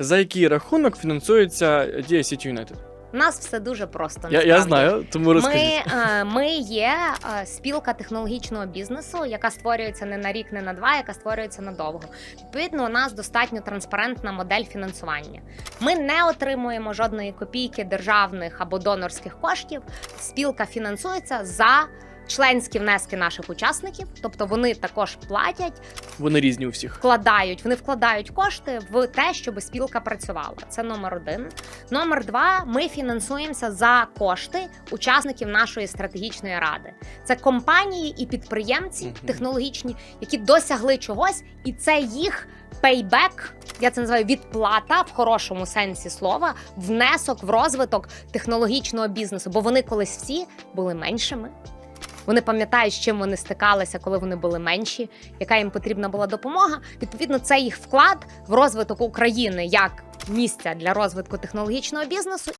За який рахунок фінансується Дія Сіті Юнайтед? У нас все дуже просто. Я, я знаю, тому Ми, розкажіть. е, ми є е, спілка технологічного бізнесу, яка створюється не на рік, не на два, яка створюється надовго. Відповідно, у нас достатньо транспарентна модель фінансування. Ми не отримуємо жодної копійки державних або донорських коштів. Спілка фінансується за членські внески наших учасників, тобто вони також платять Вони різні у всіх. вкладають, вони вкладають кошти в те, щоб спілка працювала. Це номер один. Номер два. Ми фінансуємося за кошти учасників нашої стратегічної ради. Це компанії і підприємці Мгм. технологічні, які досягли чогось, і це їх. Пейбек, я це називаю відплата в хорошому сенсі слова, внесок в розвиток технологічного бізнесу, бо вони колись всі були меншими. Вони пам'ятають, з чим вони стикалися, коли вони були менші, яка їм потрібна була допомога. Відповідно, це їх вклад в розвиток України як місця для розвитку технологічного бізнесу.